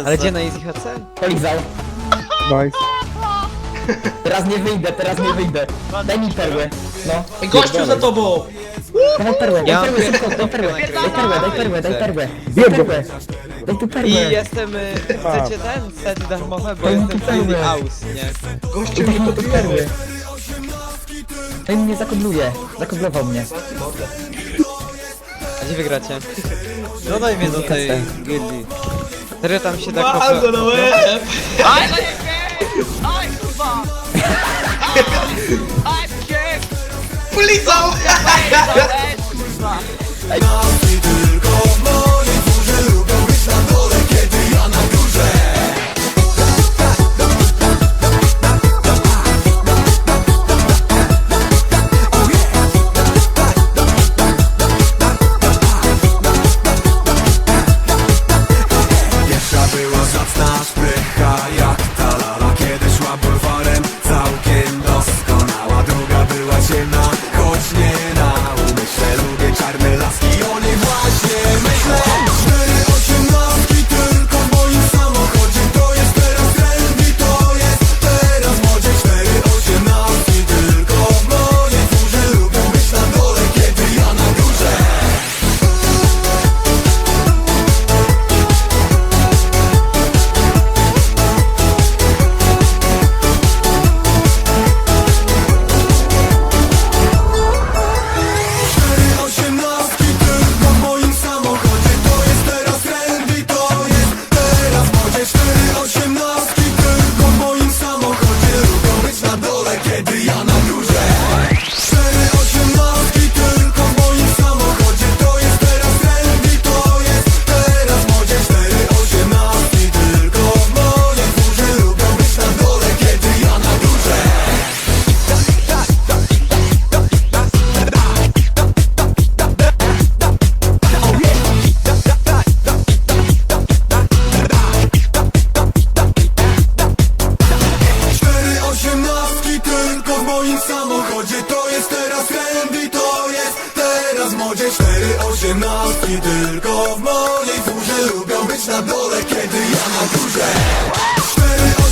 sens. Ale gdzie na Easy HC? Polizał. Nice. Teraz nie wyjdę, teraz nie wyjdę. Daj mi perłę. No. Ej, gościu za tobą! Daj perłę, Ja daj mam perłę, szybko, pierwszą daj perłę. Daj perłę, daj perłę, daj perłę. Daj perłę. Daj tu perłę. I jestem... y, Chcecie ten? Set darmowe, bo jestem nie w. House, nie? Gościu mi to tu perłę. Ten mnie zakobluje. Zakoblował mnie. A gdzie wygracie? Dodaj mnie do tej gildii. Serio tam się da Bardzo kopla... na łeb! Polizał! Pierwsza modzie to jest teraz trendy To jest teraz modzie 418 tylko w mojej furze Lubią być na dole, kiedy ja na górze. 4,